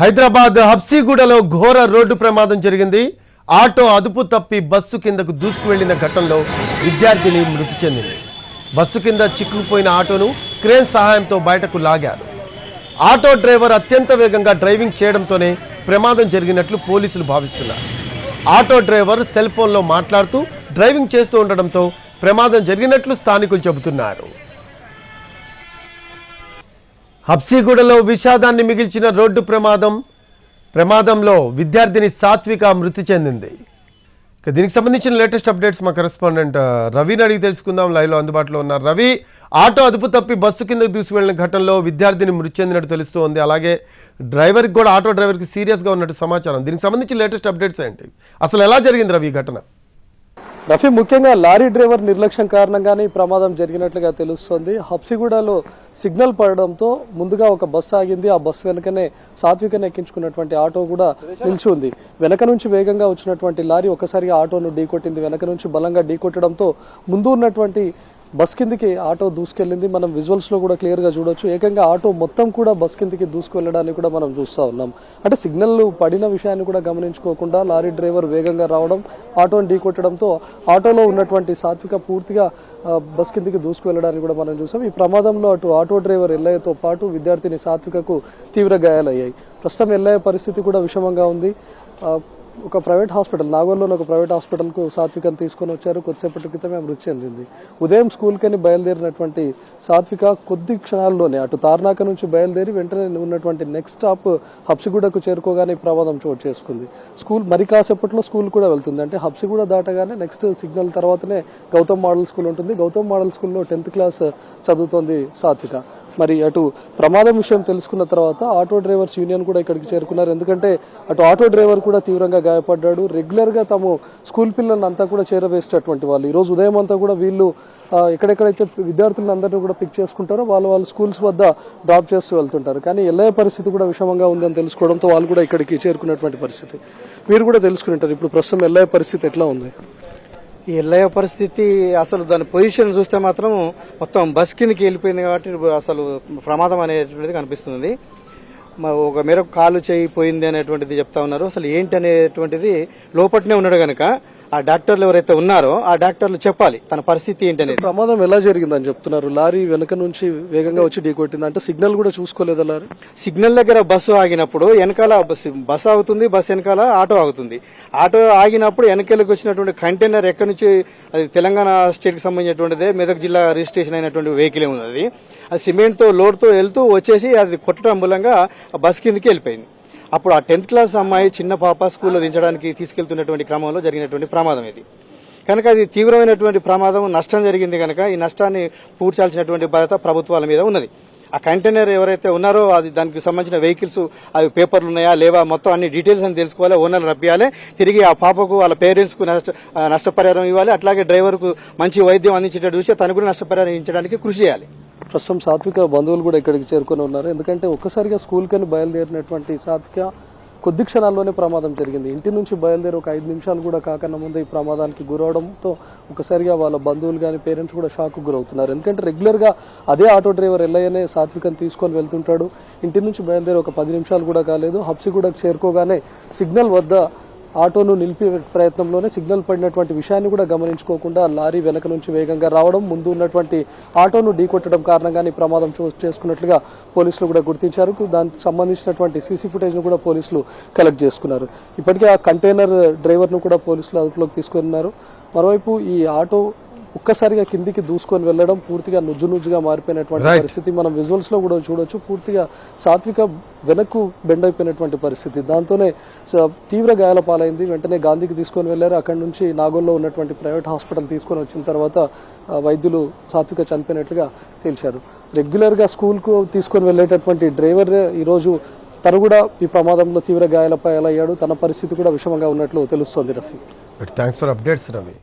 హైదరాబాద్ హబ్సీగూడలో ఘోర రోడ్డు ప్రమాదం జరిగింది. ఆటో అదుపు తప్పి బస్సు కిందకు దూసుకు వెళ్ళిన ఘటనలో విద్యార్థిని మృతి చెందింది. బస్సు కింద చిక్కుకుపోయిన ఆటోను క్రేన్ సహాయంతో బయటకు లాగారు. ఆటో డ్రైవర్ అత్యంత వేగంగా డ్రైవింగ్ చేయడంతోనే ప్రమాదం జరిగినట్లు పోలీసులు భావిస్తున్నారు. ఆటో డ్రైవర్ సెల్ ఫోన్లో మాట్లాడుతూ డ్రైవింగ్ చేస్తూ ఉండడంతో ప్రమాదం జరిగినట్లు స్థానికులు చెబుతున్నారు. హబ్సీగూడలో విషాదాన్ని మిగిల్చిన రోడ్డు ప్రమాదం ప్రమాదంలో విద్యార్థిని సాత్విక మృతి చెందింది. ఇక దీనికి సంబంధించిన లేటెస్ట్ అప్డేట్స్ మా కరెస్పాండెంట్ రవిని అడిగి తెలుసుకుందాం. లైవ్లో అందుబాటులో ఉన్నారు రవి ఆటో అదుపు తప్పి బస్సు కిందకు దూసి ఘటనలో విద్యార్థిని మృతి చెందినట్టు తెలుస్తోంది. అలాగే డ్రైవర్కి కూడా ఆటో డ్రైవర్కి సీరియస్గా ఉన్నట్టు సమాచారం. దీనికి సంబంధించిన లేటెస్ట్ అప్డేట్స్ ఏంటి? అసలు ఎలా జరిగింది రవి ఈ ఘటన? రఫీ ముఖ్యంగా లారీ డ్రైవర్ నిర్లక్ష్యం కారణంగానే ఈ ప్రమాదం జరిగినట్లుగా తెలుస్తోంది. హబ్సిగూడలో సిగ్నల్ పడడంతో ముందుగా ఒక బస్సు ఆగింది. ఆ బస్సు వెనకనే సాత్వికను ఎక్కించుకున్నటువంటి ఆటో కూడా నిలిచి ఉంది వెనక నుంచి వేగంగా వచ్చినటువంటి లారీ ఒకసారిగా ఆటోను ఢీకొట్టింది వెనక నుంచి బలంగా ఢీకొట్టడంతో ముందు ఉన్నటువంటి బస్ కిందికి ఆటో దూసుకెళ్ళింది. మనం విజువల్స్లో కూడా క్లియర్గా చూడొచ్చు. ఏకంగా ఆటో మొత్తం కూడా బస్ కిందికి దూసుకెళ్ళడానికి కూడా మనం చూస్తూ ఉన్నాం. అంటే సిగ్నల్ పడిన విషయాన్ని కూడా గమనించుకోకుండా లారీ డ్రైవర్ వేగంగా రావడం ఆటోని ఢీకొట్టడంతో ఆటోలో ఉన్నటువంటి సాత్విక పూర్తిగా బస్ కిందికి దూసుకువెళ్ళడానికి కూడా మనం చూసాం. ఈ ప్రమాదంలో అటు ఆటో డ్రైవర్ ఎల్లయ్యతో పాటు విద్యార్థిని సాత్వికకు తీవ్ర గాయాలయ్యాయి. ప్రస్తుతం ఎల్లయ్య పరిస్థితి కూడా విషమంగా ఉంది. ఒక ప్రైవేట్ హాస్పిటల్ నాగోల్లోని ఒక ప్రైవేట్ హాస్పిటల్కు సాత్వికను తీసుకొని వచ్చారు. కొద్దిసేపటి క్రితమే మృతి చెందింది. ఉదయం స్కూల్కని బయలుదేరినటువంటి సాత్విక కొద్ది క్షణాల్లోనే అటు తార్నాక నుంచి బయలుదేరి వెంటనే ఉన్నటువంటి నెక్స్ట్ స్టాప్ హబ్సిగూడకు చేరుకోగానే ప్రమాదం చోటు చేసుకుంది. స్కూల్ మరి కాసేపట్లో స్కూల్ కూడా వెళ్తుంది. అంటే హబ్సిగూడ దాటగానే నెక్స్ట్ సిగ్నల్ తర్వాతనే గౌతమ్ మోడల్ స్కూల్ ఉంటుంది. గౌతమ్ మోడల్ స్కూల్లో టెన్త్ క్లాస్ చదువుతోంది సాత్విక. మరి అటు ప్రమాదం విషయం తెలుసుకున్న తర్వాత ఆటో డ్రైవర్స్ యూనియన్ కూడా ఇక్కడికి చేరుకున్నారు. ఎందుకంటే అటు ఆటో డ్రైవర్ కూడా తీవ్రంగా గాయపడ్డాడు. రెగ్యులర్గా తమ తాము స్కూల్ పిల్లల్ని అంతా కూడా చేరవేసేటటువంటి వాళ్ళు. ఈరోజు ఉదయం అంతా కూడా వీళ్ళు ఎక్కడెక్కడైతే విద్యార్థులను అందరినీ కూడా పిక్ చేసుకుంటారో వాళ్ళు వాళ్ళ స్కూల్స్ వద్ద డ్రాప్ చేస్తూ వెళ్తుంటారు. కానీ ఎల్లయ్య పరిస్థితి కూడా విషమంగా ఉందని తెలుసుకోవడంతో వాళ్ళు కూడా ఇక్కడికి చేరుకున్నటువంటి పరిస్థితి. మీరు కూడా తెలుసుకుంటారు ఇప్పుడు ప్రస్తుతం ఎల్లయ్య పరిస్థితి ఎట్లా ఉంది? ఈ ఎల్లయ్య పరిస్థితి అసలు దాని పొజిషన్ చూస్తే మాత్రం మొత్తం బస్ కిందకి వెళ్ళిపోయింది కాబట్టి అసలు ప్రమాదం అనేటువంటిది కనిపిస్తుంది. ఒక మేరకు కాలు చేయి పోయింది అనేటువంటిది చెప్తా ఉన్నారు. అసలు ఏంటి అనేటువంటిది లోపట్నే ఉన్నాడు కనుక ఆ డాక్టర్లు ఎవరైతే ఉన్నారో ఆ డాక్టర్లు చెప్పాలి తన పరిస్థితి ఏంటి అనేది ప్రమాదం ఎలా జరిగిందని చెప్తున్నారు? లారీ వెనక నుంచి వేగంగా వచ్చి ఢీకొట్టింది అంటే సిగ్నల్ కూడా చూసుకోలేదా లారీ? సిగ్నల్ దగ్గర బస్సు ఆగినప్పుడు వెనకాల బస్సు ఆగుతుంది బస్సు వెనకాల ఆటో ఆగుతుంది. ఆటో ఆగినప్పుడు వెనకాలకు వచ్చినటువంటి కంటైనర్ ఎక్కడి నుంచి అది తెలంగాణ స్టేట్కి సంబంధించినటువంటిదే మెదక్ జిల్లా రిజిస్ట్రేషన్ అయినటువంటి వెహికల్ ఉంది అది అది సిమెంట్తో లోడ్తో వెళ్తూ వచ్చేసి అది కొట్టడం మూలంగా బస్ కిందకి వెళ్ళిపోయింది. అప్పుడు ఆ టెన్త్ క్లాస్ అమ్మాయి చిన్న పాప స్కూల్లో దించడానికి తీసుకెళ్తున్నటువంటి క్రమంలో జరిగినటువంటి ప్రమాదం ఇది. కనుక అది తీవ్రమైనటువంటి ప్రమాదం నష్టం జరిగింది కనుక ఈ నష్టాన్ని పూడ్చాల్సినటువంటి బాధ్యత ప్రభుత్వాల మీద ఉన్నది. ఆ కంటైనర్ ఎవరైతే ఉన్నారో అది దానికి సంబంధించిన వెహికల్స్ అవి పేపర్లు ఉన్నాయా లేవా మొత్తం అన్ని డీటెయిల్స్ అని తెలుసుకోవాలి ఓనర్ రప్పియాలి తిరిగి ఆ పాపకు వాళ్ళ పేరెంట్స్కు నష్ట నష్టపరిహారం ఇవ్వాలి అట్లాగే డ్రైవర్కు మంచి వైద్యం అందించేటట్టు చూసి తను కూడా నష్టపరిహారం ఇచ్చడానికి కృషి చేయాలి. ప్రస్తుతం సాత్విక బంధువులు కూడా ఇక్కడికి చేరుకొని ఉన్నారు. ఎందుకంటే ఒక్కసారిగా స్కూల్కని బయలుదేరినటువంటి సాత్విక కొద్ది క్షణాల్లోనే ప్రమాదం జరిగింది. ఇంటి నుంచి బయలుదేరి ఒక ఐదు నిమిషాలు కూడా కాకుండా ముందు ఈ ప్రమాదానికి గురవడంతో ఒకసారిగా వాళ్ళ బంధువులు కానీ పేరెంట్స్ కూడా షాక్ గురవుతున్నారు. ఎందుకంటే రెగ్యులర్గా అదే ఆటో డ్రైవర్ ఎల్లయ్యనే సాత్వికని తీసుకొని వెళ్తుంటాడు. ఇంటి నుంచి బయలుదేరి ఒక పది నిమిషాలు కూడా కాలేదు. హబ్సిగూడకు చేరుకోగానే సిగ్నల్ వద్ద ఆటోను నిలిపే ప్రయత్నంలోనే సిగ్నల్ పడినటువంటి విషయాన్ని కూడా గమనించుకోకుండా లారీ వెనక నుంచి వేగంగా రావడం ముందు ఉన్నటువంటి ఆటోను ఢీకొట్టడం కారణంగానే ఈ ప్రమాదం చేసుకున్నట్లుగా పోలీసులు కూడా గుర్తించారు. దానికి సంబంధించినటువంటి సీసీ ఫుటేజ్ను కూడా పోలీసులు కలెక్ట్ చేసుకున్నారు. ఇప్పటికే ఆ కంటైనర్ డ్రైవర్ను కూడా పోలీసులు అదుపులోకి తీసుకున్నారు. మరోవైపు ఈ ఆటో ఒక్కసారిగా కిందికి దూసుకొని వెళ్ళడం పూర్తిగా నుజ్జు నుజ్జుగా మారిపోయినటువంటి. పరిస్థితి మనం విజువల్స్లో కూడా చూడొచ్చు. పూర్తిగా సాత్విక వెనక్కు బెండ్ అయిపోయినటువంటి పరిస్థితి. దాంతోనే తీవ్ర గాయాల పాలైంది. వెంటనే గాంధీకి తీసుకొని వెళ్ళారు అక్కడి నుంచి నాగోల్లో ఉన్నటువంటి ప్రైవేట్ హాస్పిటల్ తీసుకొని వచ్చిన తర్వాత వైద్యులు సాత్విక చనిపోయినట్లుగా తేల్చారు. రెగ్యులర్గా స్కూల్కు తీసుకొని వెళ్ళేటటువంటి డ్రైవర్ ఈ రోజు తను కూడా ఈ ప్రమాదంలో తీవ్ర గాయాల పాలయ్యాడు తన పరిస్థితి కూడా విషమంగా ఉన్నట్లు తెలుస్తోంది Rafi. Thanks for updates Ravi